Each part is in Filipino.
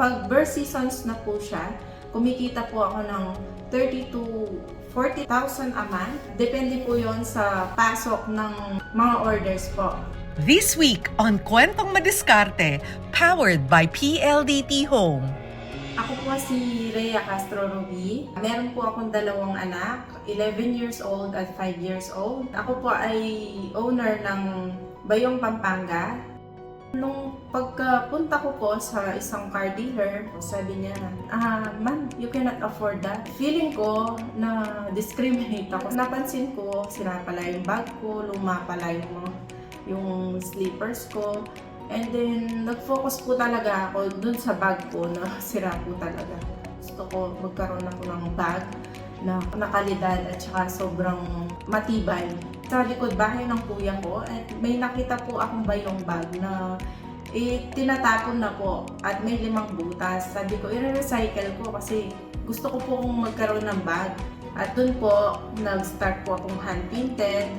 pag birth seasons na po siya, kumikita po ako ng 30 to 40,000 a month. Depende po yon sa pasok ng mga orders po. This week on Kwentong Madiskarte, powered by PLDT Home. Ako po si Rhea Castro Ruby. Meron po akong dalawang anak, 11 years old at 5 years old. Ako po ay owner ng Bayong Pampanga. Nung pagkapunta ko po sa isang car dealer, sabi niya, ah, ma'am, you cannot afford that. Feeling ko na discriminate ako. Napansin ko, sira pala yung bag ko, luma pala yung, yung slippers ko. And then, nag-focus po talaga ako dun sa bag ko na sira po talaga. Gusto ko magkaroon ako ng bag na nakalidad at saka sobrang matibay. Sa likod bahay ng kuya ko at may nakita po akong bayong bag na eh, tinatapon na po at may limang butas. Sabi ko, i-recycle ko kasi gusto ko po kung magkaroon ng bag. At dun po, nag-start po akong hand-painted.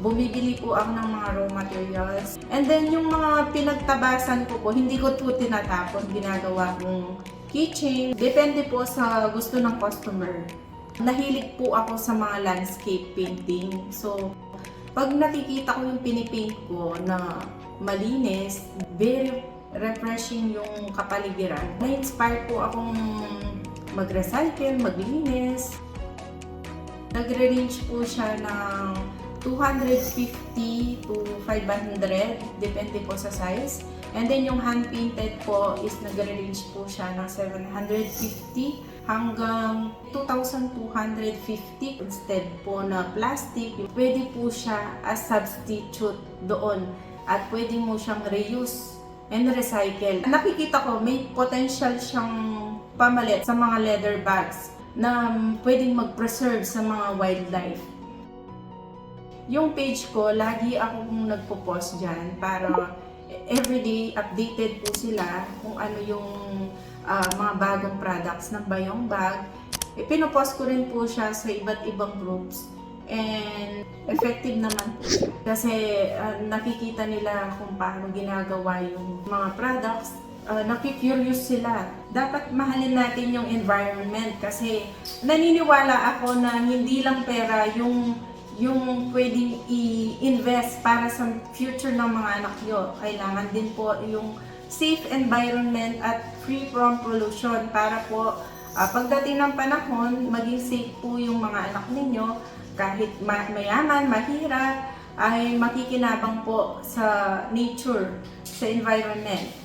Bumibili po ako ng mga raw materials. And then yung mga pinagtabasan ko po, hindi ko po tinatapon. Ginagawa kong keychain. Depende po sa gusto ng customer. Nahilig po ako sa mga landscape painting. So, pag nakikita ko yung pinipaint ko na malinis, very refreshing yung kapaligiran. Na-inspire po akong mag-recycle, maglinis. Nagre-range po siya ng 250 to 500, depende po sa size. And then yung hand-painted po is nagre-range po siya ng 750 hanggang 2,250 instead po na plastic. Pwede po siya as substitute doon at pwede mo siyang reuse and recycle. Nakikita ko may potential siyang pamalit sa mga leather bags na pwedeng mag-preserve sa mga wildlife. Yung page ko, lagi akong nagpo-post dyan para everyday updated po sila kung ano yung ah, mga bagong products ng Bayong Bag. E, pinopost ko rin po siya sa iba't ibang groups. And effective naman po siya. Kasi ah, nakikita nila kung paano ginagawa yung mga products. Uh, nakikurious sila. Dapat mahalin natin yung environment kasi naniniwala ako na hindi lang pera yung yung pwedeng i-invest para sa future ng mga anak nyo. Kailangan din po yung safe environment at free from pollution para po ah, pagdating ng panahon, maging safe po yung mga anak ninyo kahit ma- mayaman, mahirap, ay makikinabang po sa nature, sa environment.